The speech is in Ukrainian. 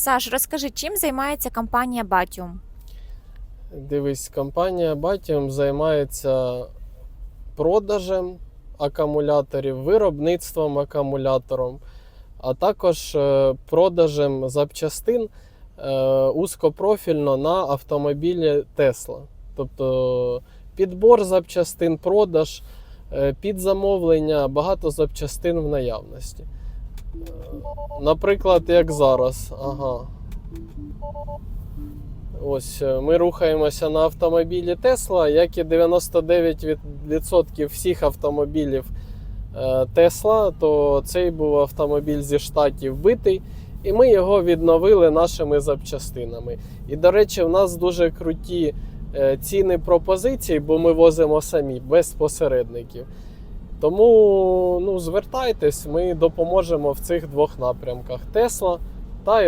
Саш, розкажи, чим займається компанія Batium? Дивись, компанія Batium займається продажем акумуляторів, виробництвом акумулятором, а також е, продажем запчастин е, узкопрофільно на автомобілі Tesla. Тобто підбор запчастин, продаж, е, під замовлення, багато запчастин в наявності. Наприклад, як зараз. Ага. Ось е, ми рухаємося на автомобілі Tesla, як і 99% всіх автомобілів е, Tesla, то цей був автомобіль зі штатів битий, і ми його відновили нашими запчастинами. І, до речі, в нас дуже круті е, ціни пропозицій, бо ми возимо самі без посередників. Тому ну, звертайтесь, ми допоможемо в цих двох напрямках: Tesla